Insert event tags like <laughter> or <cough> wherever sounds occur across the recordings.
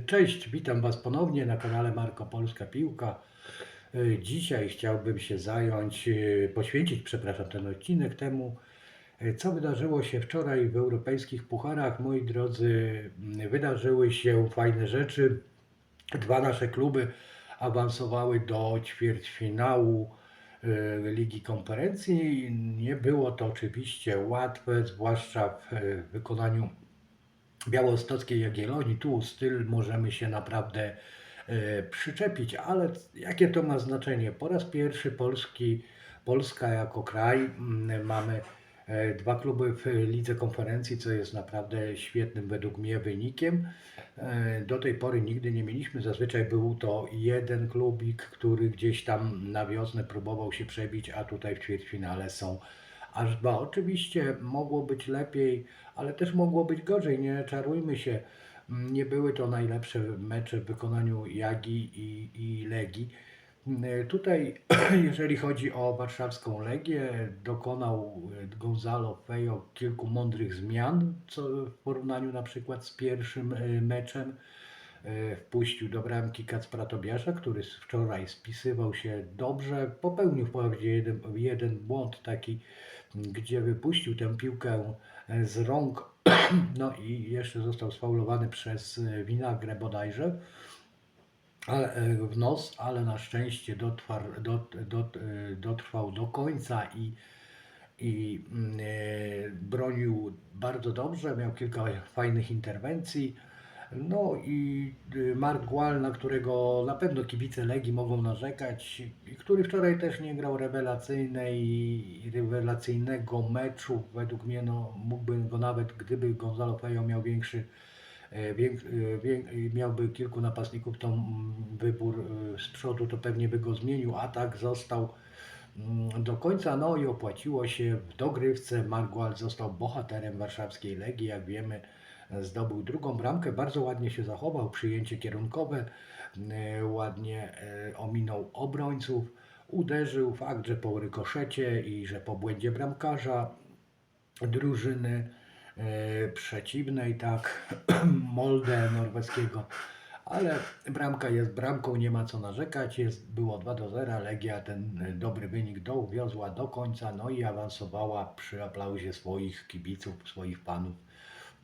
Cześć, witam Was ponownie na kanale Marko Polska Piłka. E, Dzisiaj chciałbym się zająć, e, poświęcić, przepraszam, ten odcinek temu, e, co wydarzyło się wczoraj w europejskich pucharach. Moi drodzy, m, wydarzyły się fajne rzeczy. Dwa nasze kluby awansowały do ćwierćfinału Ligi Konferencji. Nie było to oczywiście łatwe, zwłaszcza w wykonaniu białostockiej Jagiellonii. Tu styl możemy się naprawdę e, przyczepić, ale jakie to ma znaczenie? Po raz pierwszy Polski, Polska jako kraj mm, mamy e, dwa kluby w Lidze Konferencji, co jest naprawdę świetnym według mnie wynikiem. E, Do tej pory nigdy nie mieliśmy, zazwyczaj był to jeden klubik, który gdzieś tam na wiosnę próbował się przebić, a tutaj w ćwierćfinale są aż dwa. Oczywiście mogło być lepiej, ale też mogło być gorzej, nie czarujmy się. Mm, Nie były to najlepsze mecze w wykonaniu Jagi i, i Legii. Mm, Tutaj, <clears throat> jeżeli chodzi o warszawską Legię, dokonał e, Gonzalo Fejo kilku mądrych zmian co w porównaniu na przykład z pierwszym e, meczem. Wpuścił do bramki Kacpra Tobiasza, który wczoraj spisywał się dobrze. Popełnił wprawdzie jeden, jeden błąd taki, gdzie wypuścił tę piłkę e, z rąk, <clears throat> no i jeszcze został sfaulowany przez e, Winagrę bodajże e, w nos, ale na szczęście dotrwał, dot, dot, dotrwał do końca i, i mm, bronił bardzo dobrze, miał kilka fajnych interwencji. No i y, Mark Gual, na którego na pewno kibice Legii mogą narzekać, który wczoraj też nie grał rewelacyjnej, rewelacyjnego meczu. Według mnie no, mógłby go nawet, gdyby Gonzalo Fejo miał większy, e, wiek, e, wiek, miałby kilku napastników, to mm, wybór e, z przodu to pewnie by go zmienił, a tak został mm, do końca. No i opłaciło się w dogrywce. Margual został bohaterem warszawskiej Legii, jak wiemy zdobył drugą bramkę, bardzo ładnie się zachował, przyjęcie kierunkowe, e, ładnie e, ominął obrońców, uderzył fakt, że po rykoszecie i że po błędzie bramkarza drużyny e, przeciwnej, tak, <clears throat> Molde norweskiego, ale bramka jest bramką, nie ma co narzekać, jest, było 2 do 0, Legia ten dobry wynik dowiozła do końca, no i awansowała przy aplauzie swoich kibiców, swoich fanów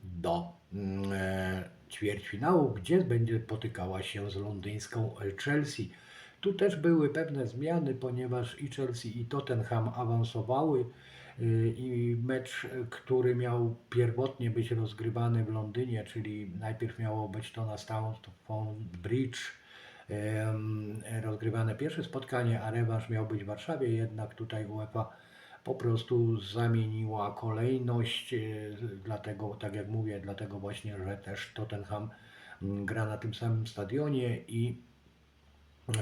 do mm, e, ćwierćfinału, gdzie będzie potykała się z londyńską Chelsea. Tu też były pewne zmiany, ponieważ i Chelsea i Tottenham awansowały y, i mecz, który miał pierwotnie być rozgrywany w Londynie, czyli najpierw miało być to na Stamford Bridge, rozgrywane pierwsze spotkanie, a rewanż miał być w Warszawie, jednak tutaj UEFA po prostu zamieniła kolejność, e, dlatego, tak jak mówię, dlatego właśnie, że też Tottenham mm, gra na tym samym stadionie i,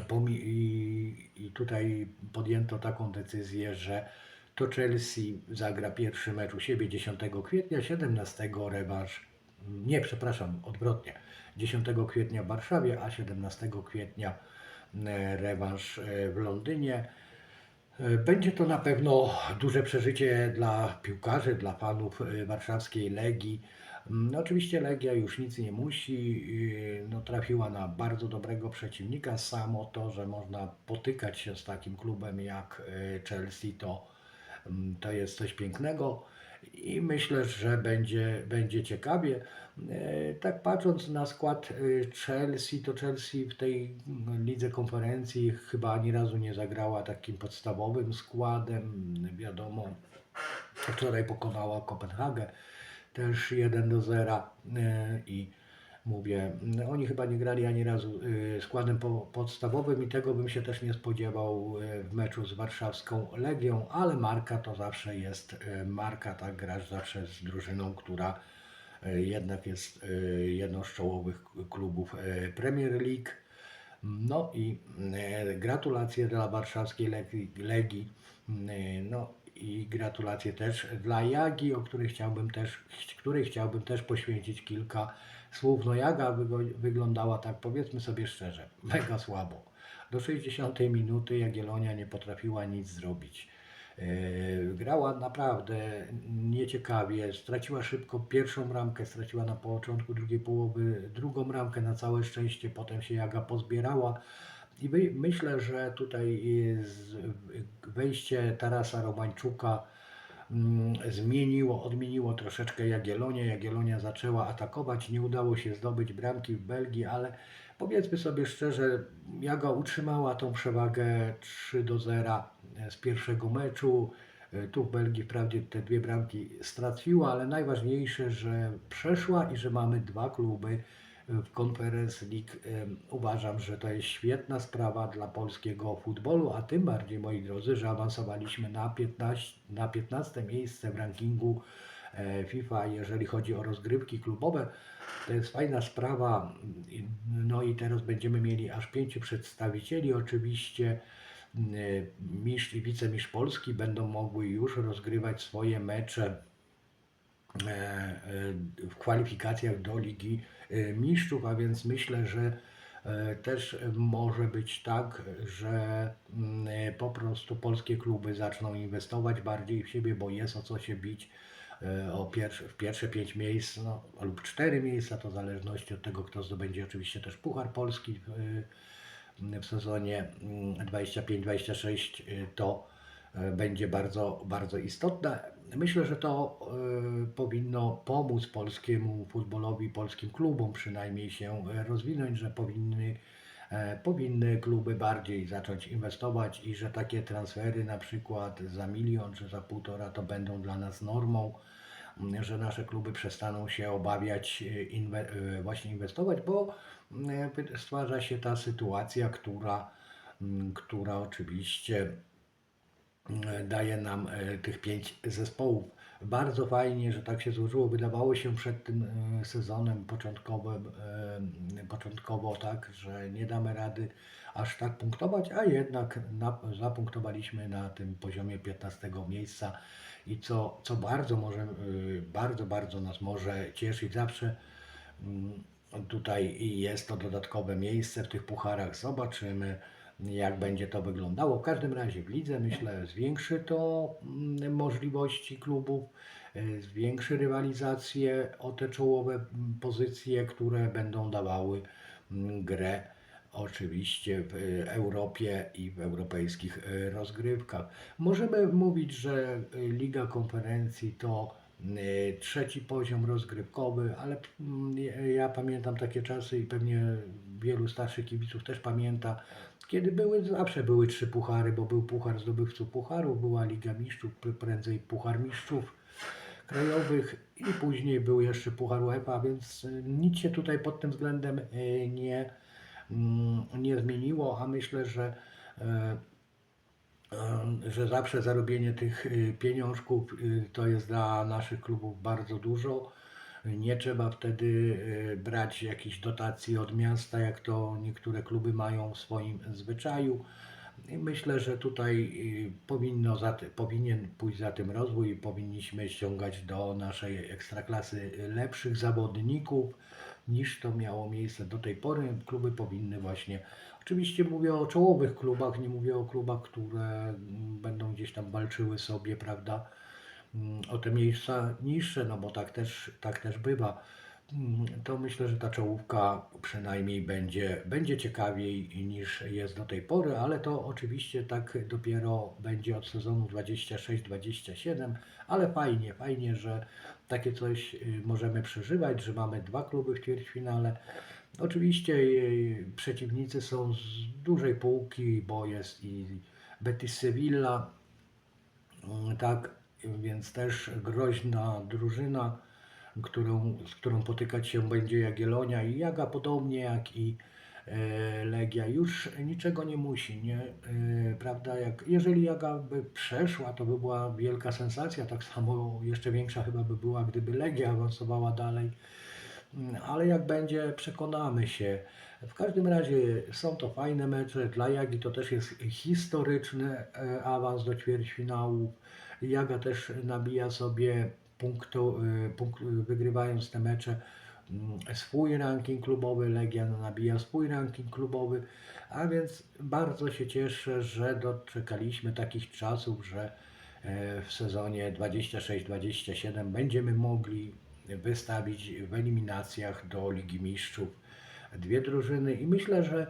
pomi- i, i tutaj podjęto taką decyzję, że to Chelsea zagra pierwszy mecz u siebie 10 kwietnia, 17 rewanż, nie przepraszam, odwrotnie, 10 kwietnia w Warszawie, a 17 kwietnia e, rewanż e, w Londynie. E, Będzie to na pewno duże przeżycie dla piłkarzy, dla fanów e, warszawskiej Legii. Mm, No oczywiście Legia już nic nie musi, yy, no, trafiła na bardzo dobrego przeciwnika. Samo to, że można potykać się z takim klubem jak e, Chelsea, to, mm, to jest coś pięknego i myślę, że będzie, będzie ciekawie. E, Tak patrząc na skład e, Chelsea, to Chelsea w tej lidze konferencji chyba ani razu nie zagrała takim podstawowym składem. Wiadomo, wczoraj pokonała Kopenhagę też 1 do 0 e, i mówię, oni chyba nie grali ani razu e, składem po- podstawowym i tego bym się też nie spodziewał e, w meczu z warszawską Legią, ale marka to zawsze jest e, marka, tak grasz zawsze z drużyną, która jednak jest jedną z czołowych klubów Premier League. No i gratulacje dla warszawskiej Legii, No i gratulacje też dla Jagi, o której chciałbym też, której chciałbym też poświęcić kilka słów. No Jaga wygo- wyglądała tak, powiedzmy sobie szczerze, <laughs> mega słabo. Do 60 minuty Jagiellonia nie potrafiła nic zrobić. E, Grała naprawdę nieciekawie, straciła szybko pierwszą bramkę, straciła na początku drugiej połowy drugą bramkę, na całe szczęście potem się Jaga pozbierała i myślę, że tutaj jest wejście Tarasa Romańczuka zmieniło, odmieniło troszeczkę Jagiellonię. Jagiellonia zaczęła atakować, nie udało się zdobyć bramki w Belgii, ale powiedzmy sobie szczerze, Jaga utrzymała tą przewagę 3 do 0 z pierwszego meczu. E, Tu w Belgii wprawdzie te dwie bramki straciła, ale najważniejsze, że przeszła i że mamy dwa kluby Conference League. Uważam, że to jest świetna sprawa dla polskiego futbolu, a tym bardziej, moi drodzy, że awansowaliśmy na 15, na 15 miejsce w rankingu e, FIFA, jeżeli chodzi o rozgrywki klubowe. To jest fajna sprawa. No i teraz będziemy mieli aż pięciu przedstawicieli. Oczywiście m, mistrz i wicemistrz Polski będą mogły już rozgrywać swoje mecze e, e, w kwalifikacjach do Ligi e, Mistrzów, a więc myślę, że e, też może być tak, że mm, e, po prostu polskie kluby zaczną inwestować bardziej w siebie, bo jest o co się bić e, o pierwsze, w pierwsze pięć miejsc no, lub cztery miejsca, to w zależności od tego, kto zdobędzie oczywiście też Puchar Polski w, w sezonie mm, 25-26 y, to e, będzie bardzo, bardzo istotne. Myślę, że to e, powinno pomóc polskiemu futbolowi, polskim klubom przynajmniej się e, rozwinąć, że powinny, e, powinny kluby bardziej zacząć inwestować i że takie transfery na przykład za milion czy za półtora to będą dla nas normą że nasze kluby przestaną się obawiać e, inwe, e, właśnie inwestować, bo stwarza się ta sytuacja, która, która oczywiście daje nam e, tych pięć zespołów. Bardzo fajnie, że tak się złożyło. Wydawało się przed tym e, sezonem początkowym, e, początkowo tak, że nie damy rady aż tak punktować, a jednak na, zapunktowaliśmy na tym poziomie 15 miejsca i co, co bardzo może, bardzo, bardzo nas może cieszyć zawsze. mm, Tutaj jest to dodatkowe miejsce w tych pucharach. Zobaczymy, jak będzie to wyglądało. W każdym razie w lidze myślę zwiększy to mm, możliwości klubów, y, zwiększy rywalizację o te czołowe mm, pozycje, które będą dawały mm, grę oczywiście w y, Europie i w europejskich y, rozgrywkach. Możemy mówić, że Liga Konferencji to trzeci poziom rozgrywkowy, ale ja pamiętam takie czasy i pewnie wielu starszych kibiców też pamięta, kiedy były, zawsze były trzy puchary, bo był Puchar Zdobywców Pucharów, była Liga Mistrzów, pr- prędzej Puchar Mistrzów krajowych i później był jeszcze Puchar UEFA, więc y, nic się tutaj pod tym względem y, nie, mm, nie zmieniło, a myślę, że e, że zawsze zarobienie tych y, pieniążków y, to jest dla naszych klubów bardzo dużo. Nie trzeba wtedy y, brać jakichś dotacji od miasta, jak to niektóre kluby mają w swoim zwyczaju. I myślę, że tutaj y, powinno za ty, powinien pójść za tym rozwój i powinniśmy ściągać do naszej ekstraklasy lepszych zawodników niż to miało miejsce do tej pory. Kluby powinny właśnie, oczywiście mówię o czołowych klubach, nie mówię o klubach, które mm, będą gdzieś tam walczyły sobie, prawda, o te miejsca niższe, no bo tak też, tak też bywa. Mm, To myślę, że ta czołówka przynajmniej będzie, będzie ciekawiej niż jest do tej pory, ale to oczywiście tak dopiero będzie od sezonu 26-27, ale fajnie, fajnie, że takie coś y, możemy przeżywać, że mamy dwa kluby w ćwierćfinale. Oczywiście y, przeciwnicy są z dużej półki, bo jest i Betis Sevilla, Mm, Tak, więc też groźna drużyna, którą, z którą potykać się będzie Jagiellonia i Jaga, podobnie jak i e, Legia, już niczego nie musi, nie? E, prawda? Jak, jeżeli Jaga by przeszła, to by była wielka sensacja, tak samo jeszcze większa chyba by była, gdyby Legia awansowała dalej. Mm, Ale jak będzie, przekonamy się. W każdym razie są to fajne mecze. Dla Jagi to też jest historyczny e, awans do ćwierćfinału. Jaga też nabija sobie punktu, e, punkt, wygrywając te mecze mm, swój ranking klubowy, Legia nabija swój ranking klubowy, a więc bardzo się cieszę, że doczekaliśmy takich czasów, że e, w sezonie 26-27 będziemy mogli wystawić w eliminacjach do Ligi Mistrzów dwie drużyny i myślę, że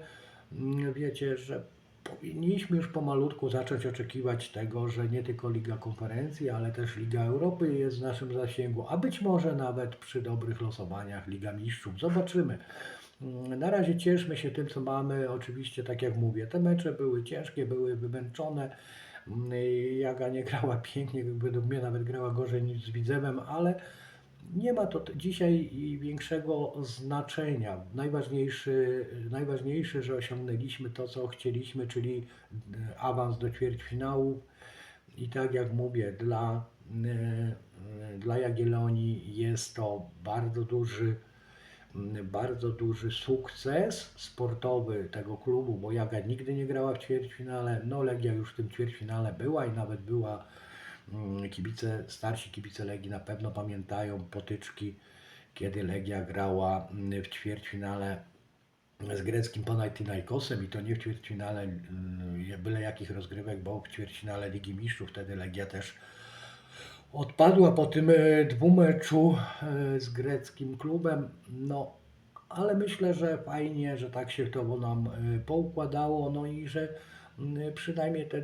mm, wiecie, że powinniśmy już pomalutku zacząć oczekiwać tego, że nie tylko Liga Konferencji, ale też Liga Europy jest w naszym zasięgu, a być może nawet przy dobrych losowaniach Liga Mistrzów. Zobaczymy. Mm, Na razie cieszmy się tym, co mamy. Oczywiście, tak jak mówię, te mecze były ciężkie, były wymęczone. Mm, Jaga nie grała pięknie, według mnie nawet grała gorzej niż z Widzewem, ale nie ma to dzisiaj większego znaczenia. Najważniejszy, najważniejsze, że osiągnęliśmy to, co chcieliśmy, czyli e, awans do ćwierćfinałów. I tak jak mówię, dla, e, dla Jagiellonii jest to bardzo duży, bardzo duży sukces sportowy tego klubu, bo Jaga nigdy nie grała w ćwierćfinale. No Legia już w tym ćwierćfinale była i nawet była kibice, starsi kibice Legii na pewno pamiętają potyczki, kiedy Legia grała mm, w ćwierćfinale z greckim Panathinaikosem i to nie w ćwierćfinale mm, byle jakich rozgrywek, bo w ćwierćfinale Ligi Mistrzów wtedy Legia też odpadła po tym e, dwumeczu e, z greckim klubem. No, ale myślę, że fajnie, że tak się to nam e, poukładało, no i że mm, przynajmniej te e,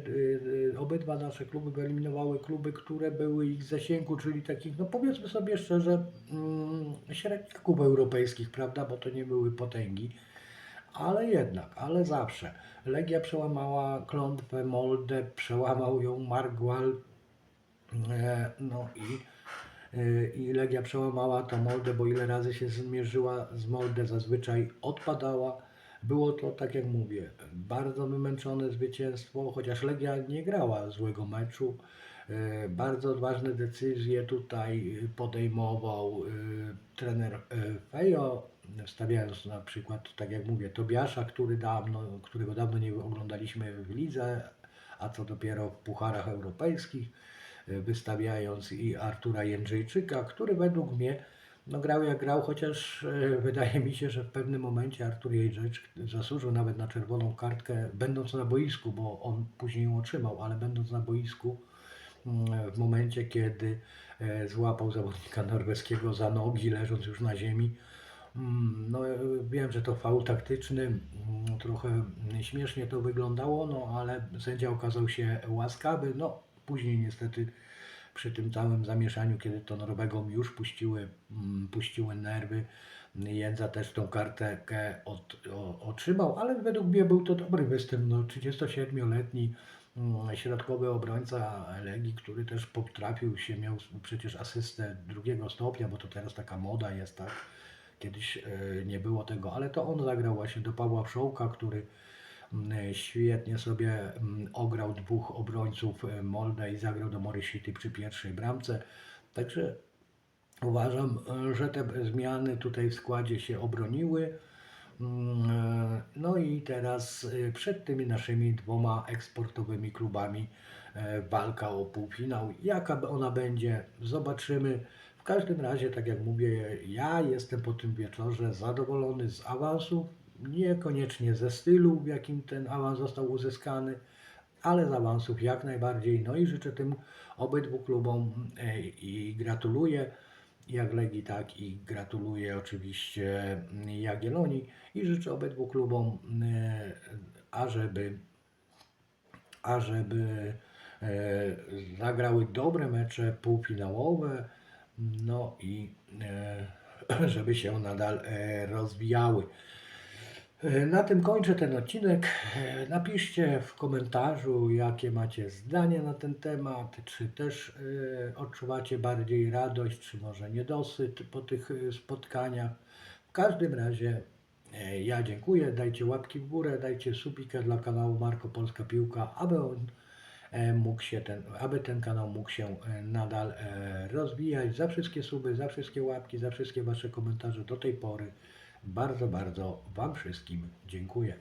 e, obydwa nasze kluby wyeliminowały kluby, które były ich zasięgu, czyli takich, no powiedzmy sobie szczerze, mm, średników europejskich, prawda, bo to nie były potęgi. Ale jednak, ale zawsze. Legia przełamała klątwę Molde, przełamał ją Margual, E, No i, e, i Legia przełamała to Moldę, bo ile razy się zmierzyła z Moldę, zazwyczaj odpadała. Było to, tak jak mówię, bardzo wymęczone zwycięstwo, chociaż Legia nie grała złego meczu. E, Bardzo odważne decyzje tutaj podejmował e, trener e, Fejo, stawiając na przykład, tak jak mówię, Tobiasza, który dawno, którego dawno nie oglądaliśmy w lidze, a co dopiero w pucharach europejskich wystawiając i Artura Jędrzejczyka, który według mnie no, grał jak grał, chociaż e, wydaje mi się, że w pewnym momencie Artur Jędrzejczyk zasłużył nawet na czerwoną kartkę, będąc na boisku, bo on później ją otrzymał, ale będąc na boisku mm, w momencie, kiedy e, złapał zawodnika norweskiego za nogi, leżąc już na ziemi. Mm, No, e, wiem, że to faul taktyczny, mm, trochę śmiesznie to wyglądało, no ale sędzia okazał się łaskawy. No, później niestety przy tym całym zamieszaniu, kiedy to Norwegom już puściły, mm, puściły nerwy, Jędza też tą kartkę od, o, otrzymał, ale według mnie był to dobry występ. No, 37-letni mm, środkowy obrońca Legii, który też potrafił się, miał przecież asystę drugiego stopnia, bo to teraz taka moda jest, tak? Kiedyś e, nie było tego, ale to on zagrał właśnie do Pawła Wszołka, który świetnie sobie mm, ograł dwóch obrońców e, Molde i zagrał do Morysity przy pierwszej bramce. Także uważam, e, że te zmiany tutaj w składzie się obroniły. Mm, e, No i teraz e, przed tymi naszymi dwoma eksportowymi klubami e, walka o półfinał. Jaka ona będzie, zobaczymy. W każdym razie, tak jak mówię, ja jestem po tym wieczorze zadowolony z awansu, niekoniecznie ze stylu, w jakim ten awans został uzyskany, ale z awansów jak najbardziej. No i życzę tym obydwu klubom e, i gratuluję jak Legii, tak i gratuluję oczywiście Jagiellonii i życzę obydwu klubom, e, ażeby, ażeby e, zagrały dobre mecze półfinałowe, no i żeby się nadal rozwijały. E, Na tym kończę ten odcinek. E, Napiszcie w komentarzu, jakie macie zdanie na ten temat, czy też e, odczuwacie bardziej radość, czy może niedosyt po tych spotkaniach. W każdym razie ja dziękuję, dajcie łapki w górę, dajcie subikę dla kanału Marko Polska Piłka, aby on mógł się ten, aby ten kanał mógł się nadal rozwijać. Za wszystkie suby, za wszystkie łapki, za wszystkie Wasze komentarze do tej pory. Bardzo, bardzo Wam wszystkim dziękuję.